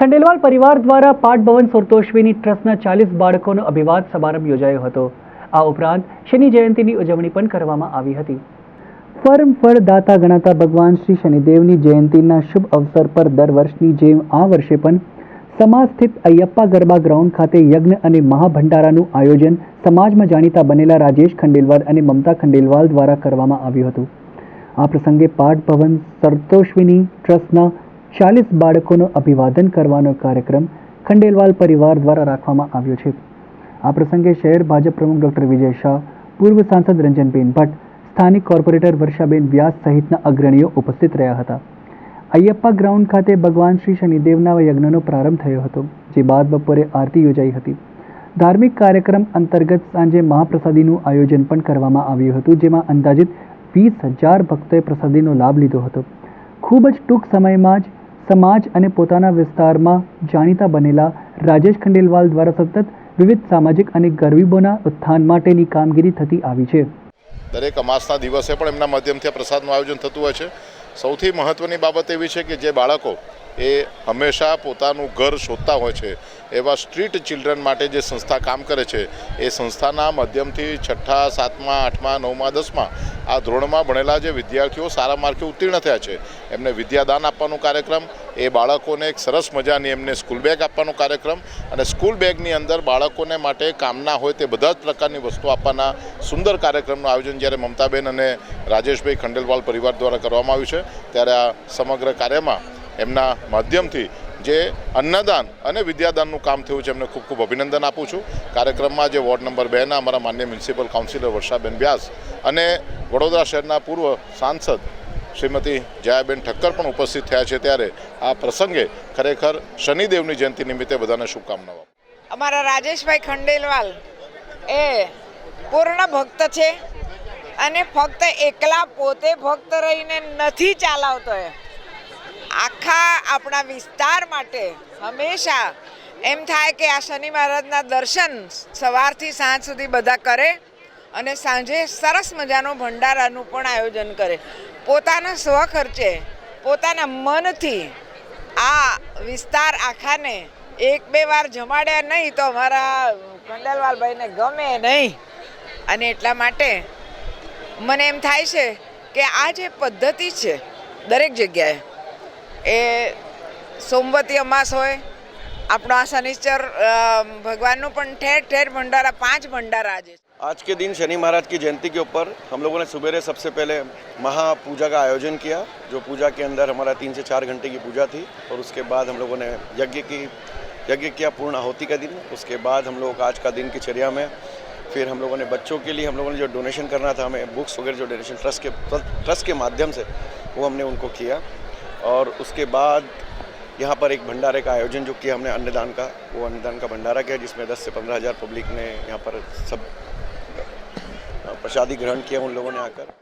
ખંડેલવાલ પરિવાર દ્વારા પાટભવન સંતોષવીની ટ્રસ્ટના ચાલીસ બાળકોનો અભિવાદ સમારંભ યોજાયો હતો. આ ઉપરાંત શનિ જયંતિની ઉજવણી પણ કરવામાં આવી હતી. પરમ ફળદાતા ગણાતા ભગવાન શ્રી શનિદેવની જયંતિના શુભ અવસર પર દર વર્ષની જેમ આ વર્ષે પણ સમાજ સ્થિત અયપ્પા ગરબા ગ્રાઉન્ડ ખાતે યજ્ઞ અને મહાભંડારાનું આયોજન સમાજમાં જાણીતા બનેલા રાજેશ ખંડેલવાલ અને મમતા ખંડેલવાલ દ્વારા કરવામાં આવ્યું હતું. આ પ્રસંગે પાઠ ભવન સરતોષવીની ટ્રસ્ટના ચાલીસ બાળકોનો અભિવાદન કરવાનો કાર્યક્રમ ખંડેલવાલ પરિવાર દ્વારા રાખવામાં આવ્યો છે. આ પ્રસંગે શહેર ભાજપ પ્રમુખ ડૉક્ટર વિજય શાહ, પૂર્વ સાંસદ રંજનબેન ભટ્ટ, સ્થાનિક કોર્પોરેટર વર્ષાબેન વ્યાસ સહિતના અગ્રણીઓ ઉપસ્થિત રહ્યા હતા. અયપ્પા ગ્રાઉન્ડ ખાતે ભગવાન શ્રી શનિદેવના યજ્ઞનો પ્રારંભ થયો હતો, જે બાદ બપોરે આરતી યોજાઈ હતી. ધાર્મિક કાર્યક્રમ અંતર્ગત સાંજે મહાપ્રસાદીનું આયોજન પણ કરવામાં આવ્યું હતું, જેમાં અંદાજિત વીસ હજાર ભક્તોએ પ્રસાદીનો લાભ લીધો હતો. ખૂબ જ ટૂંક સમયમાં જ સમાજ અને પોતાના વિસ્તારમાં જાણીતા બનેલા રાજેશ ખંડેલવાલ દ્વારા સતત વિવિધ સામાજિક અને ગરીબોના ઉત્થાન માટેની કામગીરી થતી આવી છે. દરેક અમાસના દિવસે પણ એમના માધ્યમથી પ્રસાદનું આયોજન થતું હોય છે. સૌથી મહત્ત્વની બાબત એવી છે કે જે બાળકો એ હંમેશા પોતાનું ઘર શોધતા હોય છે, એવા સ્ટ્રીટ ચિલ્ડ્રન માટે જે સંસ્થા કામ કરે છે, એ સંસ્થાના માધ્યમથી છઠ્ઠા, સાતમા, આઠમા, નવમા, દસમા આ ધોરણમાં ભણેલા જે વિદ્યાર્થીઓ સારા માર્કે ઉત્તીર્ણ થયા છે, એમને વિદ્યાદાન આપવાનો કાર્યક્રમ, એ બાળકોને એક સરસ મજાની એમને સ્કૂલ બેગ આપવાનો કાર્યક્રમ અને સ્કૂલ બેગની અંદર બાળકોને માટે કામના હોય તે બધા જ પ્રકારની વસ્તુ આપવાના સુંદર કાર્યક્રમનું આયોજન જ્યારે મમતાબેન અને રાજેશભાઈ ખંડેલવાલ પરિવાર દ્વારા કરવામાં આવ્યું છે, ત્યારે આ સમગ્ર કાર્યમાં એમના માધ્યમથી જે અન્નદાન અને વિદ્યાદાનનું કામ થયું છે, એમને ખૂબ ખૂબ અભિનંદન આપું છું. કાર્યક્રમમાં જે વોર્ડ નંબર બેના અમારા માન્ય મ્યુનિસિપલ કાઉન્સિલર વર્ષાબેન વ્યાસ અને વડોદરા શહેરના પૂર્વ સાંસદ શ્રીમતી જયાબેન ઠક્કર પણ ઉપસ્થિત થયા છે ત્યારે આ પ્રસંગે ખરેખર શનિદેવની જયંતિ નિમિત્તે બધાને શુભકામનાઓ. અમારા રાજેશભાઈ ખંડેલવાલ એ પૂર્ણ ભક્ત છે અને ફક્ત એકલા પોતે ભક્ત રહીને નથી ચાલાવતો એ. આખા આપણા વિસ્તાર માટે હંમેશા એમ થાય કે આ શનિ મહારાજના દર્શન સવારથી સાંજ સુધી બધા કરે અને સાંજે સરસ મજાનો ભંડારાનું પણ આયોજન કરે. પોતાના સ્વખર્ચે, પોતાના મનથી આ વિસ્તાર આખાને એક બે વાર જમાડ્યા નહીં તો અમારા ખંડેલવાલભાઈને ગમે નહીં. અને એટલા માટે મને એમ થાય છે કે આ જે પદ્ધતિ છે દરેક જગ્યાએ એ સોમવતી અમાસ હોય આપણો આ શનિશ્ચર અ, ભગવાનનું પણ ઠેર ઠેર ભંડારા પાંચ ભંડારા આજે છે. आज के दिन शनि महाराज की जयंती के ऊपर हम लोगों ने सुबेरे सबसे पहले महापूजा का आयोजन किया जो पूजा के अंदर हमारा तीन से चार घंटे की पूजा थी और उसके बाद हम लोगों ने यज्ञ की यज्ञ किया पूर्ण आहुति का दिन उसके बाद हम लोग आज का दिन की चर्या में फिर हम लोगों ने बच्चों के लिए हम लोगों ने जो डोनेशन करना था हमें बुक्स वगैरह जो डोनेशन ट्रस्ट के ट्रस्ट के माध्यम से वो हमने उनको किया और उसके बाद यहाँ पर एक भंडारे का आयोजन जो किया हमने अन्नदान का, वो अन्नदान का भंडारा किया, जिसमें 10 से पंद्रह हज़ार पब्लिक ने यहाँ पर सब प्रसादी ग्रहण किया उन लोगों ने आकर।